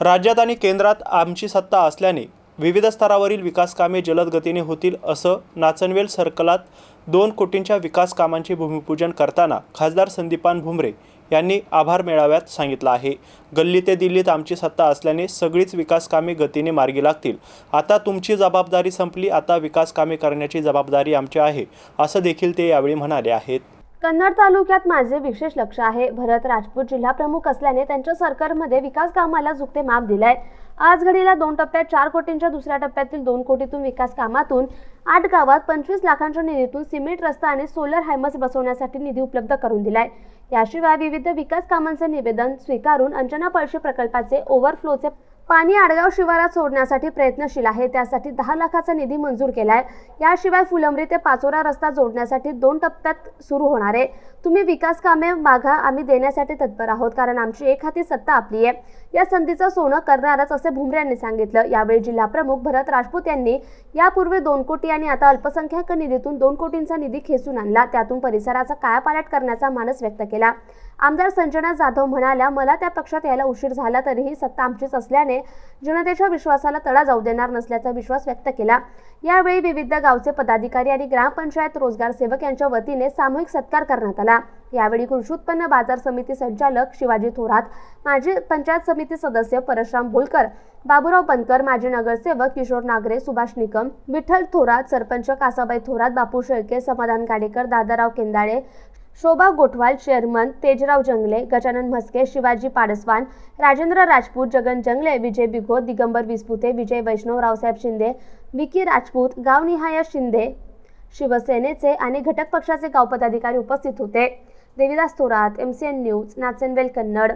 राज्यात आणि केंद्रात आमची सत्ता असल्याने विविध स्तरावरील विकासकामे जलद गतीने होतील असं नाचनवेल सर्कलात दोन कोटींच्या विकास कामांचे भूमिपूजन करताना खासदार संदीपान भुमरे यांनी आभार मेळाव्यात सांगितलं आहे. गल्ली ते दिल्लीत आमची सत्ता असल्याने सगळीच विकासकामे गतीने मार्गी लागतील. आता तुमची जबाबदारी संपली आता विकासकामे करण्याची जबाबदारी आमची आहे असं देखील ते यावेळी म्हणाले आहेत. कन्नड तालुक्यात माझे विशेष लक्ष आहे. भरत राजपूत जिल्हा प्रमुख असल्याने त्यांच्या सरकारमध्ये विकास कामाला झुकते माप दिलाय. आज घडीला दोन टप्प्यात चार कोटींच्या दुसऱ्या टप्प्यातील दोन कोटीतून विकास कामातून आठ गावात पंचवीस लाखांच्या निधीतून सिमेंट रस्ता आणि सोलर हायमस बसवण्यासाठी निधी उपलब्ध करून दिलाय. याशिवाय विविध विकास कामांचे निवेदन स्वीकारून अंजना पळशी प्रकल्पाचे ओव्हरफ्लोचे पाणी आडगाव शिवारात सोडण्यासाठी प्रयत्नशील आहे. त्यासाठी दहा लाखाचा निधी मंजूर केला आहे याशिवाय फुलंब्री ते पाचोरा रस्ता जोडण्यासाठी दोन टप्प्यात सुरू होणार आहे. तुम्ही विकास कामे मागा आम्ही देण्यासाठी तत्पर आहोत कारण आमची एक हाती सत्ता आपली आहे. या संधीचं सोनं करणारच असे भुमरे यांनी सांगितलं. यावेळी जिल्हाप्रमुख भरत राजपूत यांनी यापूर्वी दोन कोटी आणि आता अल्पसंख्याक निधीतून दोन कोटींचा निधी खेचून आणला. त्यातून परिसराचा कायापालट करण्याचा मानस व्यक्त केला. आमदार संजना जाधव म्हणाल्या मला त्या पक्षात यायला उशीर झाला तरीही सत्ता आमचीच असल्याने जनतेच्या विश्वासाला तडा जाऊ देणार नसल्याचा विश्वास व्यक्त केला. यावेळी विविध गावचे पदाधिकारी आणि ग्रामपंचायत रोजगार सेवक यांच्या वतीने सामूहिक सत्कार करण्यात आला. यावेळी कृषी उत्पन्न बाजार समिती संचालक शिवाजी थोरात माजी पंचायत समिती सदस्य परशुराम भोलकर बाबूराव बनकर माजी नगरसेवक किशोर नागरे सुभाष निकम विठ्ठल थोरात सरपंच कासाबाई थोरात बापू शेळके समाधान गाडेकर दादाराव केंदाळे शोभा गोठवाल चेअरमन तेजराव जंगले गजानन म्हस्के शिवाजी पाडसवान राजेंद्र राजपूत जगन जंगले विजय बिघो दिगंबर विस्पुते विजय वैष्णव रावसाहेब शिंदे विकी राजपूत गावनिहाय शिंदे शिवसेनेचे आणि घटक पक्षाचे गाव पदाधिकारी उपस्थित होते. Devidas Thorat M C N news Nachanvel Kannad.